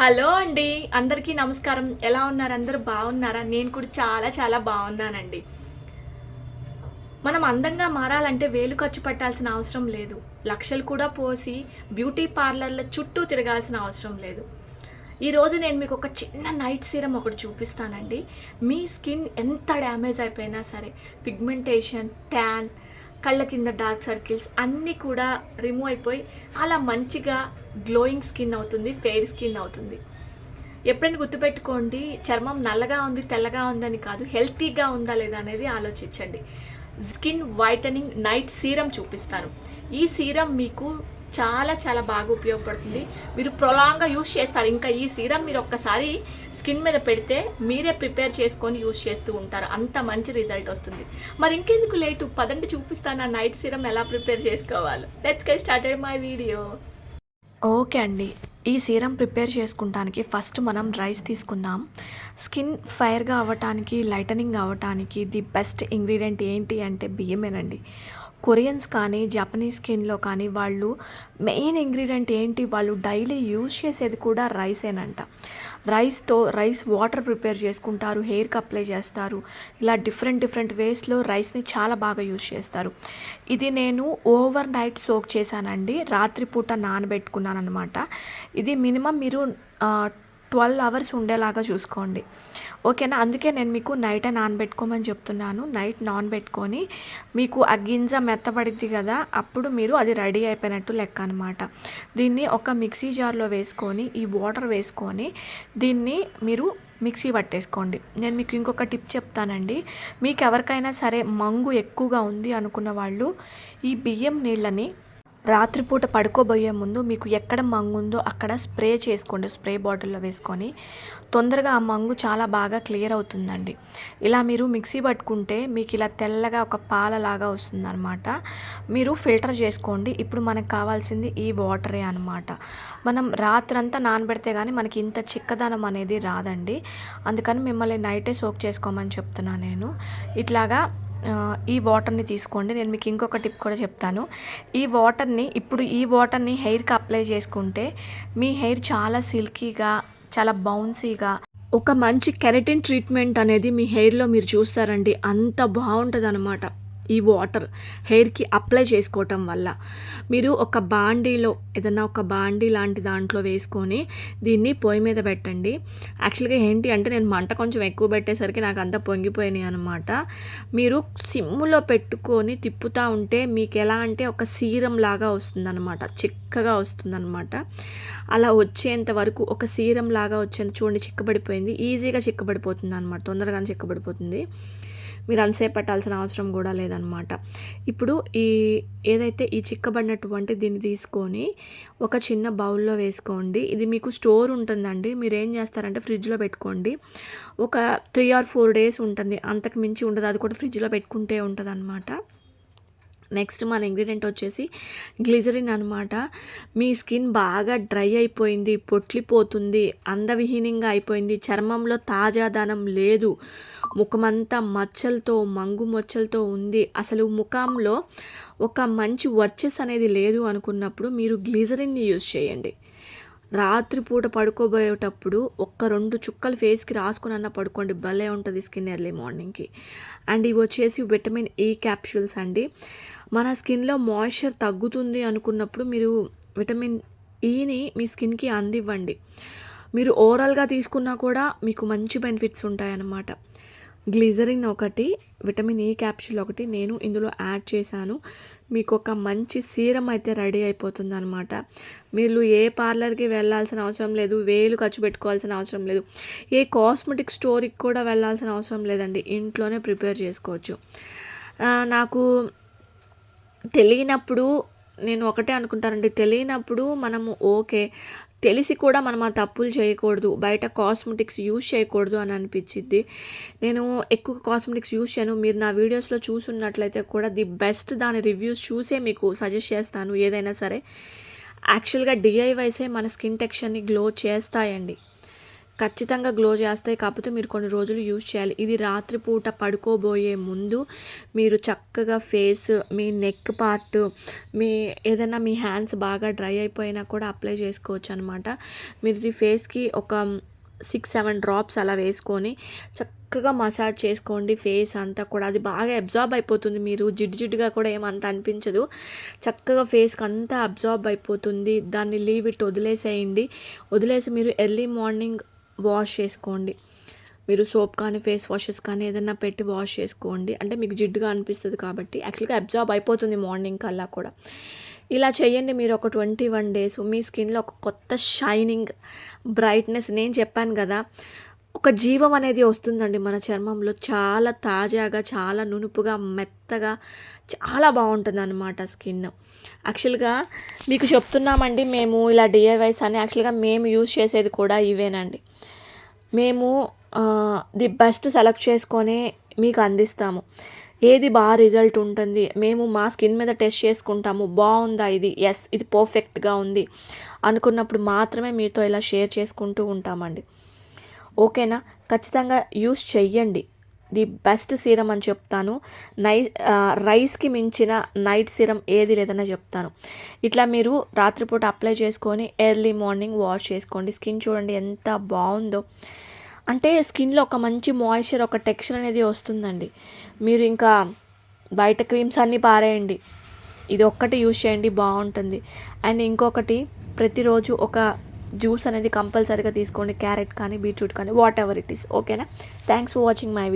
Hello అండి అందరికీ నమస్కారం. ఎలా ఉన్నారు? అందరూ బాగున్నారా? నేను కూడా చాలా చాలా బాగున్నానండి. మనం అందంగా మారాలంటే వేలు ఖర్చు పెట్టాల్సిన అవసరం లేదు. లక్షలు కూడా పోసి బ్యూటీ పార్లర్ల చుట్టూ తిరగాల్సిన అవసరం లేదు. ఈరోజు నేను మీకు ఒక చిన్న నైట్ సీరం ఒకటి చూపిస్తానండి. మీ స్కిన్ ఎంత డ్యామేజ్ అయిపోయినా సరే పిగ్మెంటేషన్ ట్యాన్ కళ్ళ కింద డార్క్ సర్కిల్స్ అన్నీ కూడా రిమూవ్ అయిపోయి అలా మంచిగా గ్లోయింగ్ స్కిన్ అవుతుంది ఫెయిర్ స్కిన్ అవుతుంది. ఎప్పుడైనా గుర్తుపెట్టుకోండి చర్మం నల్లగా ఉంది తెల్లగా ఉందని కాదు హెల్తీగా ఉందా లేదా అనేది ఆలోచించండి. స్కిన్ వైటనింగ్ నైట్ సీరం చూపిస్తాను ఈ సీరం మీకు చాలా చాలా బాగా ఉపయోగపడుతుంది. మీరు ప్రొలాంగ్గా యూజ్ చేస్తారు. ఇంకా ఈ సీరం మీరు ఒక్కసారి స్కిన్ మీద పెడితే మీరే ప్రిపేర్ చేసుకొని యూజ్ చేస్తూ ఉంటారు. అంత మంచి రిజల్ట్ వస్తుంది. మరి ఇంకెందుకు లేటు? పదండి చూపిస్తాను. ఆ నైట్ సీరం ఎలా ప్రిపేర్ చేసుకోవాలి. Let's get started my video. Okay అండి. ఈ సీరం ప్రిపేర్ చేసుకుంటానికి ఫస్ట్ మనం రైస్ తీసుకుందాం. స్కిన్ ఫైర్గా అవ్వటానికి లైటనింగ్ అవ్వటానికి ది బెస్ట్ ఇంగ్రీడియంట్ ఏంటి అంటే బియ్యమేనండి కొరియన్స్ కానీ జపనీస్ స్కిన్లో కానీ వాళ్ళు మెయిన్ ఇంగ్రీడియంట్ ఏంటి వాళ్ళు డైలీ యూజ్ చేసేది కూడా రైసేనంట. రైస్తో రైస్ వాటర్ ప్రిపేర్ చేసుకుంటారు హెయిర్కి అప్లై చేస్తారు. ఇలా డిఫరెంట్ డిఫరెంట్ వేస్లో రైస్ని చాలా బాగా యూజ్ చేస్తారు. ఇది నేను ఓవర్ నైట్ సోక్ చేశానండి. రాత్రిపూట నానబెట్టుకున్నాను అనమాట ఇది మినిమం మీరు ట్వెల్వ్ అవర్స్ ఉండేలాగా చూసుకోండి. ఓకేనా? అందుకే నేను మీకు నైట్ నానబెట్టుకోమని చెప్తున్నాను. నైట్ నానబెట్టుకొని మీకు ఆ గింజ మెత్తబడిద్ది కదా అప్పుడు మీరు అది రెడీ అయిపోయినట్టు లెక్క అనమాట దీన్ని ఒక మిక్సీ జార్లో వేసుకొని ఈ వాటర్ వేసుకొని దీన్ని మీరు మిక్సీ పట్టేసుకోండి. నేను మీకు ఇంకొక టిప్ చెప్తానండి. మీకు ఎవరికైనా సరే మంగు ఎక్కువగా ఉంది అనుకున్న వాళ్ళు ఈ బియ్యం నీళ్ళని రాత్రిపూట పడుకోబోయే ముందు మీకు ఎక్కడ మంగు ఉందో అక్కడ స్ప్రే చేసుకోండి స్ప్రే బాటిల్లో వేసుకొని. తొందరగా ఆ మంగు చాలా బాగా క్లియర్ అవుతుందండి. ఇలా మీరు మిక్సీ పట్టుకుంటే మీకు ఇలా తెల్లగా ఒక పాలలాగా వస్తుందన్నమాట. మీరు ఫిల్టర్ చేసుకోండి. ఇప్పుడు మనకు కావాల్సింది ఈ వాటరే అనమాట మనం రాత్రంతా నానబెడితే కానీ మనకి ఇంత చిక్కదనం అనేది రాదండి. అందుకని మిమ్మల్ని నైటే సోక్ చేసుకోమని చెప్తున్నాను నేను. ఇట్లాగా ఈ వాటర్ని తీసుకోండి. నేను మీకు ఇంకొక టిప్ కూడా చెప్తాను. ఈ వాటర్ని ఇప్పుడు ఈ వాటర్ని హెయిర్కి అప్లై చేసుకుంటే మీ హెయిర్ చాలా సిల్కీగా చాలా బౌన్సీగా ఒక మంచి కెరటిన్ ట్రీట్మెంట్ అనేది మీ హెయిర్లో మీరు చూస్తారండి. అంత బాగుంటుంది అనమాట ఈ వాటర్ హెయిర్కి అప్లై చేసుకోవటం వల్ల. మీరు ఒక బాండీలో ఏదన్నా ఒక బాండీ లాంటి దాంట్లో వేసుకొని దీన్ని పొయ్యి మీద పెట్టండి. యాక్చువల్గా ఏంటి అంటే నేను మంట కొంచెం ఎక్కువ పెట్టేసరికి నాకు అంతా పొంగిపోయినాయి అనమాట మీరు సిమ్ములో పెట్టుకొని తిప్పుతూ ఉంటే మీకు ఎలా అంటే ఒక సీరం లాగా వస్తుందన్నమాట. చిక్కగా వస్తుందన్నమాట. అలా వచ్చేంత వరకు ఒక సీరం లాగా వచ్చేంత చూడండి చిక్కబడిపోయింది. ఈజీగా చిక్కబడిపోతుంది అనమాట తొందరగానే చిక్కబడిపోతుంది. మీరు అంతసేపు పెట్టాల్సిన అవసరం కూడా లేదనమాట ఇప్పుడు ఈ ఏదైతే ఈ చిక్కబడినటువంటి దీన్ని తీసుకొని ఒక చిన్న బౌల్లో వేసుకోండి. ఇది మీకు స్టోర్ ఉంటుందండి. మీరు ఏం చేస్తారంటే ఫ్రిడ్జ్లో పెట్టుకోండి. ఒక త్రీ ఆర్ ఫోర్ డేస్ ఉంటుంది. అంతకు మించి ఉండదు. అది కూడా ఫ్రిడ్జ్లో పెట్టుకుంటే ఉంటుంది నెక్స్ట్ మన ఇంగ్రీడియంట్ వచ్చేసి గ్లిజరిన్ అనమాట మీ స్కిన్ బాగా డ్రై అయిపోయింది పొట్లిపోతుంది అందవిహీనంగా అయిపోయింది చర్మంలో తాజాదనం లేదు ముఖమంతా మచ్చలతో మంగు మచ్చలతో ఉంది. అసలు ముఖంలో ఒక మంచి వర్చెస్ అనేది లేదు అనుకున్నప్పుడు మీరు గ్లిజరిన్ని యూజ్ చేయండి. రాత్రిపూట పడుకోబోయేటప్పుడు ఒక్క రెండు చుక్కలు ఫేస్కి రాసుకునన్నా పడుకోండి భలే ఉంటుంది స్కిన్ ఎర్లీ మార్నింగ్కి. అండ్ ఇవి వచ్చేసి విటమిన్ ఈ క్యాప్సూల్స్ అండి. మన స్కిన్లో మాయిశ్చర్ తగ్గుతుంది అనుకున్నప్పుడు మీరు విటమిన్ e ఈని మీ స్కిన్కి అందివ్వండి. మీరు ఓవరాల్గా తీసుకున్నా కూడా మీకు మంచి బెనిఫిట్స్ ఉంటాయన్నమాట. గ్లిజరిన్ ఒకటి విటమిన్ ఈ క్యాప్సూల్ ఒకటి నేను ఇందులో యాడ్ చేశాను. మీకు ఒక మంచి సీరం అయితే రెడీ అయిపోతుంది అనమాట మీరు ఏ పార్లర్కి వెళ్ళాల్సిన అవసరం లేదు వేలు ఖర్చు పెట్టుకోవాల్సిన అవసరం లేదు ఏ కాస్మెటిక్ స్టోర్కి కూడా వెళ్ళాల్సిన అవసరం లేదండి. ఇంట్లోనే ప్రిపేర్ చేసుకోవచ్చు. నాకు తెలియనప్పుడు నేను ఒకటే అనుకుంటానండి. తెలియనప్పుడు మనము ఓకే. తెలిసి కూడా మనం ఆ తప్పులు చేయకూడదు. బయట కాస్మెటిక్స్ యూజ్ చేయకూడదు అని అనిపించింది నేను ఎక్కువ కాస్మెటిక్స్ యూజ్ చేయను. మీరు నా వీడియోస్లో చూసున్నట్లయితే కూడా ది బెస్ట్ దాని రివ్యూస్ చూసే మీకు సజెస్ట్ చేస్తాను ఏదైనా సరే. యాక్చువల్గా డిఐవైసే మన స్కిన్ టెక్స్చర్ని గ్లో చేస్తాయండి. ఖచ్చితంగా గ్లో చేస్తాయి. కాకపోతే మీరు కొన్ని రోజులు యూజ్ చేయాలి. ఇది రాత్రిపూట పడుకోబోయే ముందు మీరు చక్కగా ఫేస్ మీ నెక్ పార్ట్ మీ ఏదైనా మీ హ్యాండ్స్ బాగా డ్రై అయిపోయినా కూడా అప్లై చేసుకోవచ్చు అనమాట మీరు ఇది ఫేస్కి ఒక సిక్స్ సెవెన్ డ్రాప్స్ అలా వేసుకొని చక్కగా మసాజ్ చేసుకోండి. ఫేస్ అంతా కూడా అది బాగా అబ్జార్బ్ అయిపోతుంది. మీరు జిడ్డు జిడ్డుగా కూడా ఏమంత అనిపించదు. చక్కగా ఫేస్కి అంతా అబ్జార్బ్ అయిపోతుంది. దాన్ని లీవ్ ఇట్ వదిలేసేయండి. వదిలేసి మీరు ఎర్లీ మార్నింగ్ వాష్ చేసుకోండి. మీరు సోప్ కానీ ఫేస్ వాషెస్ కానీ ఏదైనా పెట్టి వాష్ చేసుకోండి. అంటే మీకు జిడ్డుగా అనిపిస్తుంది కాబట్టి. యాక్చువల్గా అబ్జార్బ్ అయిపోతుంది మార్నింగ్ కల్లా కూడా. ఇలా చేయండి మీరు ఒక ట్వంటీ వన్ డేస్. మీ స్కిన్లో ఒక కొత్త షైనింగ్ బ్రైట్నెస్ నేను చెప్పాను కదా. ఒక జీవం అనేది వస్తుందండి మన చర్మంలో. చాలా తాజాగా చాలా నునుపుగా మెత్తగా చాలా బాగుంటుంది అనమాట స్కిన్. యాక్చువల్గా మీకు చెప్తున్నామండి మేము ఇలా డిఐవైస్ అని. యాక్చువల్గా మేము యూజ్ చేసేది కూడా ఇవేనండి. మేము ది బెస్ట్ సెలెక్ట్ చేసుకొని మీకు అందిస్తాము. ఏది బాగా రిజల్ట్ ఉంటుంది మేము మా స్కిన్ మీద టెస్ట్ చేసుకుంటాము. బాగుందా ఇది? ఎస్ ఇది పర్ఫెక్ట్గా ఉంది అనుకున్నప్పుడు మాత్రమే మీతో ఇలా షేర్ చేసుకుంటూ ఉంటామండి. ఓకేనా? ఖచ్చితంగా యూస్ చెయ్యండి. ది బెస్ట్ సీరం అని చెప్తాను. నై రైస్కి మించిన నైట్ సీరం ఏది లేదని చెప్తాను. ఇట్లా మీరు రాత్రిపూట అప్లై చేసుకొని ఎర్లీ మార్నింగ్ వాష్ చేసుకోండి. స్కిన్ చూడండి ఎంత బాగుందో. అంటే స్కిన్లో ఒక మంచి మాయిశ్చర్ ఒక టెక్స్చర్ అనేది వస్తుందండి. మీరు ఇంకా బయట క్రీమ్స్ అన్నీ పారేయండి. ఇది ఒక్కటి యూజ్ చేయండి బాగుంటుంది. అండ్ ఇంకొకటి ప్రతిరోజు ఒక జ్యూస్ అనేది కంపల్సరీగా తీసుకోండి క్యారెట్ కానీ బీట్రూట్ కానీ వాట్ ఎవర్ ఇట్ ఈస్ ఓకేనా థ్యాంక్స్ ఫర్ వాచింగ్ మై